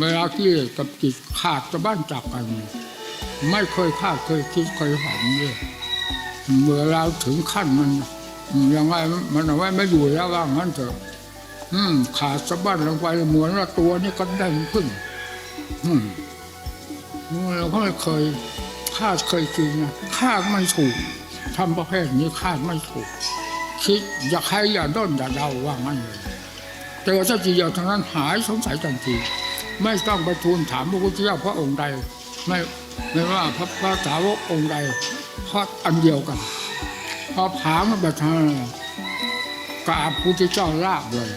เวลาที่กับจิตขาดจะบ้านจากกัน ไม่เคยคาดเคยคิดเคยฝันเลยเมื่อเราถึงขั้นมันยังไงมันเอาไว้ไม่อยู่แล้วว่างั้นเถอะขาดสะบั้นลงไปเหมือนว่าตัวนี้ก็ได้ขึ้นเราก็ไม่เคยคาดเคยคิดนะคาดไม่ถูกทำประเภทนี้คาดไม่ถูกคิดอย่าใครอย่าด้นอย่าเดาว่างั้นเลยเจอสักทีเดียวทั้งนั้นหายสงสัยทันที ไม่ต้องไปทูลถามพระพุทธเจ้าพระองค์ใด ไม่ไม่ว่าพระพระสาวกองค์ใดเพราะอันเดียวกัน พอถามมาแบบทางกราบพระพุทธเจ้าลาบเลย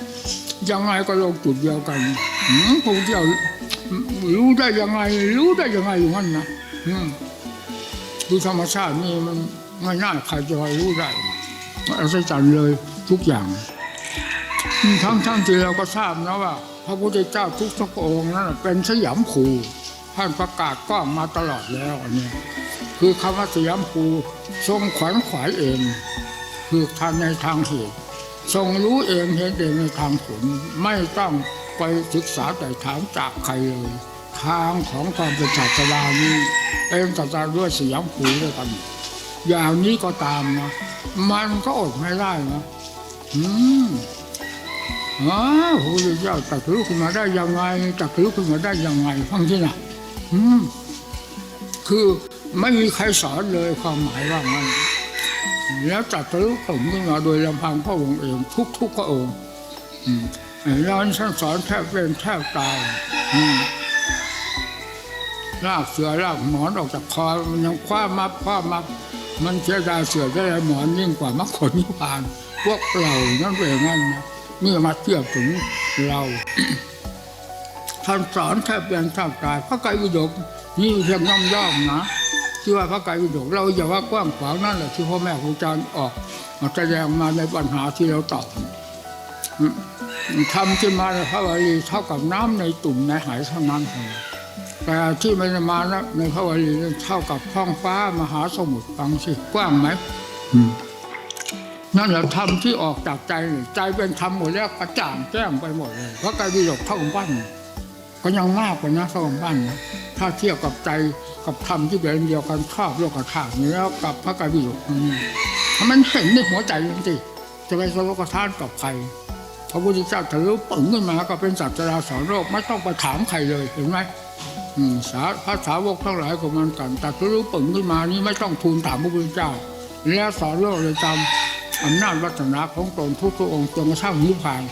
ยังไงก็ลงจุดเดียวกันพระพุทธเจ้ารู้ได้ยังไง รู้ได้ยังไงอยู่งนั้นนะอืดูธรรมชาตินี่มันไม่น่าใครจะรู้ได้มันอัศจรรย์เลยทุกอย่าง ทั้งๆที่เราก็ทราบนะว่า พระพุทธเจ้าทุกทุกองค์นั้นเป็นสยามภูท่านประกาศกล้องมาตลอดแล้วอันเนี้ยคือคำว่าสยามภูทรงขวัญขวายเองคือทางในทางเหตุทรงรู้เองเห็นเองในทางผลไม่ต้องไปศึกษาแต่ถามจากใครเลยทางของความเป็นศาสดานี้เป็นศาสดาด้วยสยามภูด้วยกันอย่างนี้ก็ตามนะมันก็อดไม่ได้นะอืม อ้าวพระพุทธเจ้าตรัสรู้ขึ้นมาได้ยังไงตรัสรู้ขึ้นมาได้ยังไงฟังที่น่ะอืมคือไม่มีใครสอนเลยความหมายว่ามันแล้วตรัสรู้ผมขึ้นมาโดยลำพังพระองค์เองทุกทุกพระองค์อืมแล้วท่านสอนแทบเป็นแทบตายอืมลากเสือลากหมอนออกจากคอมันยังคว้ามับคว้ามับมันเสียดายเสือได้หมอนยิ่งกว่ามรรคนิพพาน พวกเรานั่นเป็นอย่างนั้นนะ เมื่อมาเทียบถึงเราท่านสอนแทบเป็นแทบตายพระไตรปิฎกนี่เพียงย่อมย่อมนะที่ว่าพระไตรปิฎกเราอย่าว่ากว้างขวางนั่นแหละที่พ่อแม่ครูอาจารย์ออกมาแสดงมาในปัญหาที่เราตอบทำขึ้นมาในพระบาลีเท่ากับน้ำในตุ่มในหายเท่านั้นเองแต่ที่ม่ได้มาในพระบาลีเท่ากับท้องฟ้ามหาสมุทรฟังสิกว้างไหม นั่นแหละธรรมที่ออกจากใจ ใจเป็นธรรมหมดแล้วกระจ่างแจ้งไปหมดเลยเพราะกายวิโยกเท่ากับบ้านก็ยังมากกว่านะเท่ากับบ้านนะถ้าเทียบกับใจกับธรรมที่เป็นเดียวกันครอบโลกธาตุนี้แล้วกับพระกายวิโยกนี่มันเห็นในหัวใจจริงๆจะไปสโลกธาตุกับใครพระพุทธเจ้าทะลุปึงขึ้นมาก็เป็นสัจจราสอนโลกไม่ต้องไปถามใครเลยเห็นไหมสาพระสาวกทั้งหลายก็เหมันกันแต่ทะลุปึงขึ้นมานี่ไม่ต้องทูลถามพระพุทธเจ้า แล้วสอนโลกเลยจำ อำนาจวัฒนาของตนทุกพระองค์จนกระทั่งนิพพาน